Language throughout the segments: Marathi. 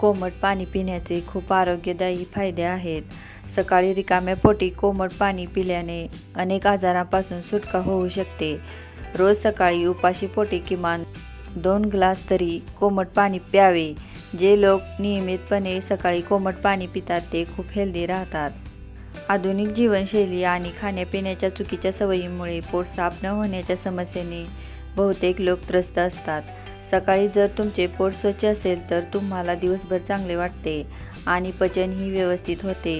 कोमट पाणी पिण्याचे खूप आरोग्यदायी फायदे आहेत. सकाळी रिकाम्या पोटी कोमट पाणी पिल्याने अनेक आजारांपासून सुटका होऊ शकते. रोज सकाळी उपाशी पोटी किमान दोन ग्लास तरी कोमट पाणी प्यावे जे लोक नियमितपणे सकाळी कोमट पाणी पितात ते खूप हेल्दी राहतात. आधुनिक जीवनशैली आणि खाण्यापिण्याच्या चुकीच्या सवयीमुळे पोट साफ न होण्याच्या समस्येने बहुतेक लोक त्रस्त असतात. सकाळी जर तुमचे पोट स्वच्छ असेल तर तुम्हाला दिवसभर चांगले वाटते आणि पचनही व्यवस्थित होते.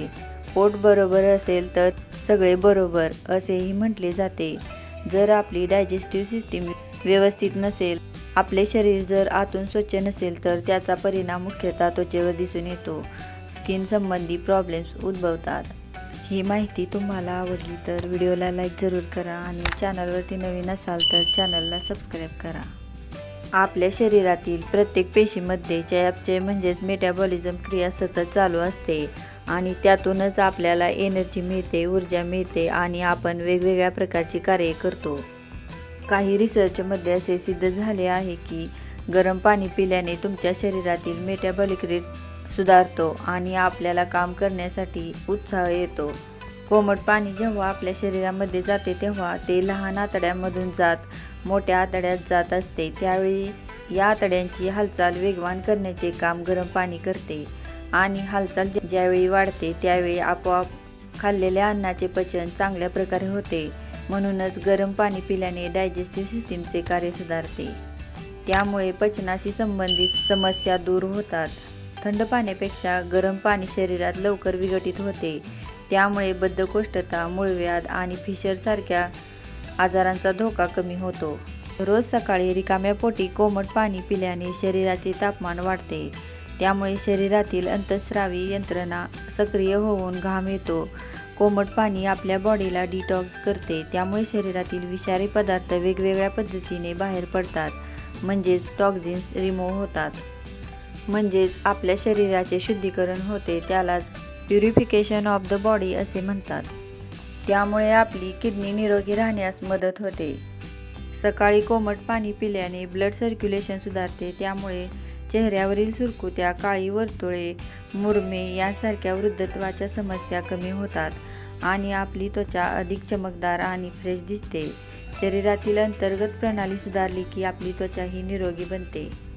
पोट बरोबर असेल तर सगळे बरोबर असेही म्हटले जाते. जर आपली डायजेस्टिव्ह सिस्टीम व्यवस्थित नसेल आपले शरीर जर आतून स्वच्छ नसेल तर त्याचा परिणाम मुख्यतः त्वचेवर दिसून येतो. स्किन संबंधी प्रॉब्लेम्स उद्भवतात. ही माहिती तुम्हाला आवडली तर व्हिडिओला लाईक जरूर करा आणि चॅनलवरती नवीन असाल तर चॅनलला सबस्क्राईब करा. आपल्या शरीरातील प्रत्येक पेशीमध्ये चयापचय म्हणजेच मेटाबॉलिझम क्रिया सतत चालू असते आणि त्यातूनच आपल्याला एनर्जी मिळते ऊर्जा मिळते आणि आपण वेगवेगळ्या प्रकारची कार्ये करतो. काही रिसर्चमध्ये असे सिद्ध झाले आहे की गरम पाणी पिल्याने तुमच्या शरीरातील मेटाबॉलिक रेट सुधारतो आणि आपल्याला काम करण्यासाठी उत्साह येतो. कोमट पाणी जेव्हा आपल्या शरीरामध्ये जाते तेव्हा ते लहान आतड्यांमधून जात मोठ्या आतड्यात जात असते. त्यावेळी या आतड्यांची हालचाल वेगवान करण्याचे काम गरम पाणी करते आणि हालचाल ज्यावेळी वाढते त्यावेळी आपोआप खाल्लेल्या अन्नाचे पचन चांगल्या प्रकारे होते. म्हणूनच गरम पाणी पिल्याने डायजेस्टिव्ह सिस्टीमचे कार्य सुधारते. त्यामुळे पचनाशी संबंधित समस्या दूर होतात. थंड पाण्यापेक्षा गरम पाणी शरीरात लवकर विघटित होते. त्यामुळे बद्धकोष्ठता मूळव्याध आणि फिशरसारख्या आजारांचा धोका कमी होतो. रोज सकाळी रिकाम्या पोटी कोमट पाणी पिल्याने शरीराचे तापमान वाढते. त्यामुळे शरीरातील अंतस्रावी यंत्रणा सक्रिय होऊन घाम येतो. कोमट पाणी आपल्या बॉडीला डिटॉक्स करते. त्यामुळे शरीरातील विषारी पदार्थ वेगवेगळ्या पद्धतीने बाहेर पडतात. म्हणजेच टॉक्झिन्स रिमूव्ह होतात. म्हणजेच आपल्या शरीराचे शुद्धीकरण होते त्यालाच प्युरिफिकेशन ऑफ द बॉडी असे म्हणतात. त्यामुळे आपली किडनी निरोगी राहण्यास मदत होते. सकाळी कोमट पाणी पिल्याने ब्लड सर्क्युलेशन सुधारते त्यामुळे चेहऱ्यावरील सुरकुत्या काळी वर्तुळे मुरमे यासारख्या वृद्धत्वाच्या समस्या कमी होतात आणि आपली त्वचा अधिक चमकदार आणि फ्रेश दिसते. शरीरातील अंतर्गत प्रणाली सुधारली की आपली त्वचाही निरोगी बनते.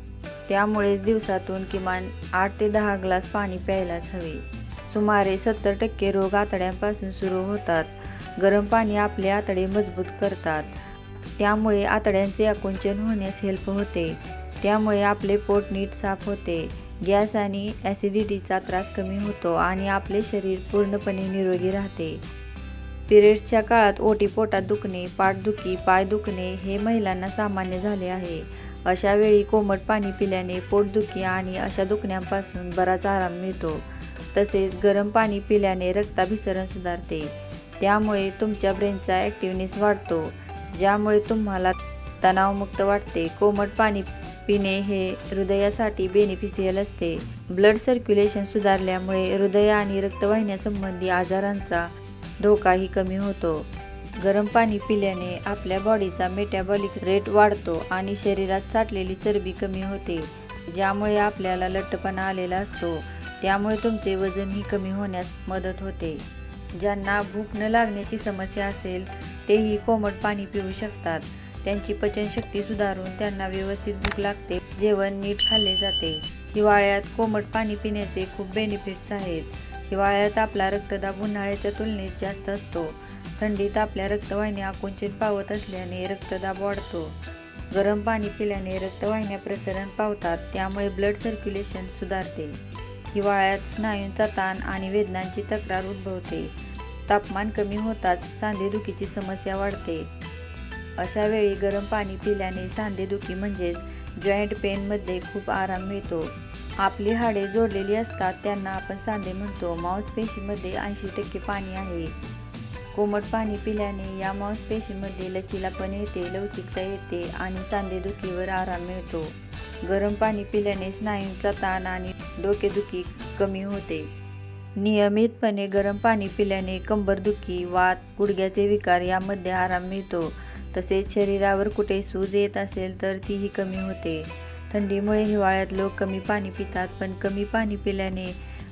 त्यामुळेच दिवसातून किमान आठ ते दहा ग्लास पाणी प्यायलाच हवे. सुमारे सत्तर टक्के रोग आतड्यांपासून सुरू होतात. गरम पाणी आपले आतडे मजबूत करतात. त्यामुळे आतड्यांचे आकुंचन होण्यास हेल्प होते. त्यामुळे आपले पोट नीट साफ होते. गॅस आणि ॲसिडिटीचा त्रास कमी होतो आणि आपले शरीर पूर्णपणे निरोगी राहते. पिरियड्सच्या काळात ओटी पोटात दुखणे पाठदुखी पाय दुखणे हे महिलांना सामान्य झाले आहे. अशा वेळी कोमट पाणी पिल्याने पोटदुखी आणि अशा दुखण्यापासून बराच आराम मिळतो. तसेच गरम पाणी पिल्याने रक्ताभिसरण सुधारते. त्यामुळे तुमच्या ब्रेनचा ॲक्टिव्हनेस वाढतो ज्यामुळे तुम्हाला तणावमुक्त वाटते. कोमट पाणी पिणे हे हृदयासाठी बेनिफिशियल असते. ब्लड सर्क्युलेशन सुधारल्यामुळे हृदय आणि रक्तवाहिन्यासंबंधी आजारांचा धोकाही कमी होतो. गरम पाणी पिल्याने आपल्या बॉडीचा मेटॅबॉलिक रेट वाढतो आणि शरीरात साठलेली चरबी कमी होते ज्यामुळे आपल्याला लठ्ठपणा आलेला असतो. त्यामुळे तुमचे वजनही कमी होण्यास मदत होते. ज्यांना भूक न लागण्याची समस्या असेल तेही कोमट पाणी पिऊ शकतात. त्यांची पचनशक्ती सुधारून त्यांना व्यवस्थित भूक लागते. जेवण नीट खाल्ले जाते. हिवाळ्यात कोमट पाणी पिण्याचे खूप बेनिफिट्स आहेत. हिवाळ्यात आपला रक्तदाब उन्हाळ्याच्या तुलनेत जास्त असतो. थंडीत आपल्या रक्तवाहिन्या आकुंचन पावत असल्याने रक्तदाब वाढतो. गरम पाणी पिल्याने रक्तवाहिन्या प्रसरण पावतात त्यामुळे ब्लड सर्क्युलेशन सुधारते. हिवाळ्यात स्नायूंचा ताण आणि वेदनांची तक्रार उद्भवते. तापमान कमी होताच सांधेदुखीची समस्या वाढते. अशा वेळी गरम पाणी पिल्याने सांधेदुखी म्हणजेच जॉईंट पेनमध्ये खूप आराम मिळतो. आपली हाडे जोडलेली असतात त्यांना आपण सांधे म्हणतो. मांसपेशीमध्ये ऐंशी टक्के पाणी आहे. कोमट पाणी पिल्याने या मांसपेशीमध्ये लचीलापण येते लवचिकता येते आणि सांधेदुखीवर आराम मिळतो. गरम पाणी पिल्याने स्नायूंचा ताण आणि डोकेदुखी कमी होते. नियमितपणे गरम पाणी पिल्याने कंबरदुखी वात गुडघ्याचे विकार यामध्ये आराम मिळतो. तसेच शरीरावर कुठे सूज येत असेल तर तीही कमी होते. थंडीमुळे हिवाळ्यात लोक कमी पाणी पितात पण कमी पाणी पिल्याने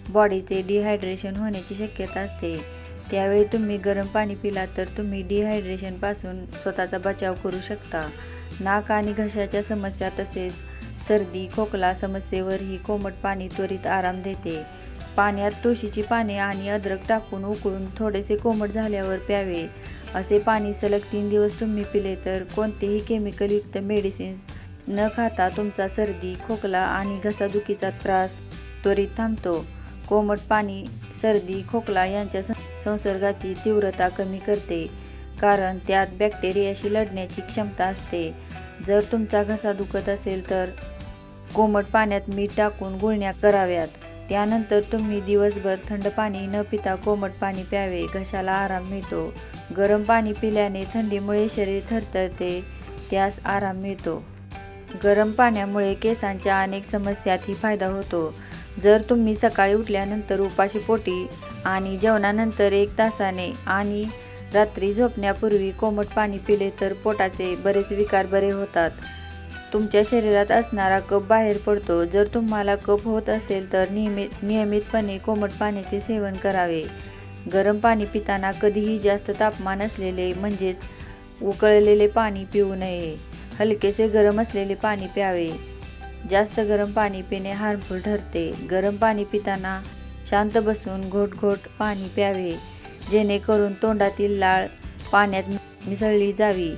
बॉडीचे डिहायड्रेशन होण्याची शक्यता असते. त्यावेळी तुम्ही गरम पाणी पिलात तर तुम्ही डिहायड्रेशनपासून स्वतःचा बचाव करू शकता. नाक आणि घशाच्या समस्या तसेच सर्दी खोकला समस्येवरही कोमट पाणी त्वरित आराम देते. पाण्यात तुळशीची पाने आणि अद्रक टाकून उकळून थोडेसे कोमट झाल्यावर प्यावे. असे पाणी सलग तीन दिवस तुम्ही पिले तर कोणतेही केमिकलयुक्त मेडिसिन्स न खाता तुमचा सर्दी खोकला आणि घसादुखीचा त्रास त्वरित थांबतो. कोमट पाणी सर्दी खोकला यांच्या सं- संसर्गाची तीव्रता कमी करते. कारण त्यात बॅक्टेरियाशी लढण्याची क्षमता असते. जर तुमचा घसा दुखत असेल तर कोमट पाण्यात मीठ टाकून गुळण्या कराव्यात. त्यानंतर तुम्ही दिवसभर थंड पाणी न पिता कोमट पाणी प्यावे. घशाला आराम मिळतो. गरम पाणी पिल्याने थंडीमुळे शरीर थरथरते. त्यास आराम मिळतो. गरम पाण्यामुळे केसांच्या अनेक समस्यातही फायदा होतो. जर तुम्ही सकाळी उठल्यानंतर उपाशी पोटी आणि जेवणानंतर एक तासाने आणि रात्री झोपण्यापूर्वी कोमट पाणी पिले तर पोटाचे बरेच विकार बरे होतात. तुमच्या शरीरात असणारा कप बाहेर पडतो. जर तुम्हाला कप होत असेल तर नियमित नियमितपणे कोमट पाण्याचे सेवन करावे. गरम पाणी पिताना कधीही जास्त तापमान असलेले म्हणजेच उकळलेले पाणी पिऊ नये. हलकेसे गरम असलेले पाणी प्यावे. जास्त गरम पाणी पिणे हार्मफुल ठरते. गरम पाणी पिताना शांत बसून घोट घोट पाणी प्यावे. जेणेकरून तोंडातील लाळ पाण्यात मिसळली जावी.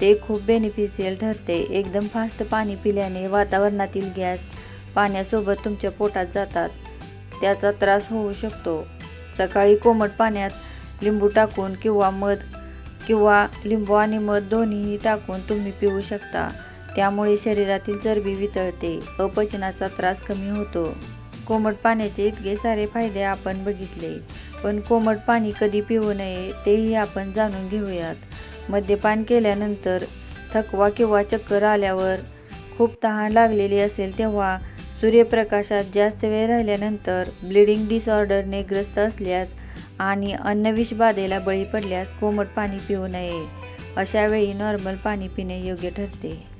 ते खूप बेनिफिशियल ठरते. एकदम फास्ट पाणी पिल्याने वातावरणातील गॅस पाण्यासोबत तुमच्या पोटात जातात. त्याचा त्रास होऊ शकतो. सकाळी कोमट पाण्यात लिंबू टाकून किंवा मध किंवा लिंबू आणि मध दोन्हीही टाकून तुम्ही पिऊ शकता. त्यामुळे शरीरातील चरबी वितळते अपचनाचा त्रास कमी होतो. कोमट पाण्याचे इतके सारे फायदे आपण बघितले पण कोमट पाणी कधी पिऊ नये तेही आपण जाणून घेऊयात. मद्यपान केल्यानंतर थकवा किंवा चक्कर आल्यावर खूप तहान लागलेली असेल तेव्हा सूर्यप्रकाशात जास्त वेळ राहिल्यानंतर ब्लिडिंग डिसऑर्डरने ग्रस्त असल्यास आणि अन्नविषबाधेला बळी पडल्यास कोमट पाणी पिऊ नये. अशावेळी नॉर्मल पाणी पिणे योग्य ठरते.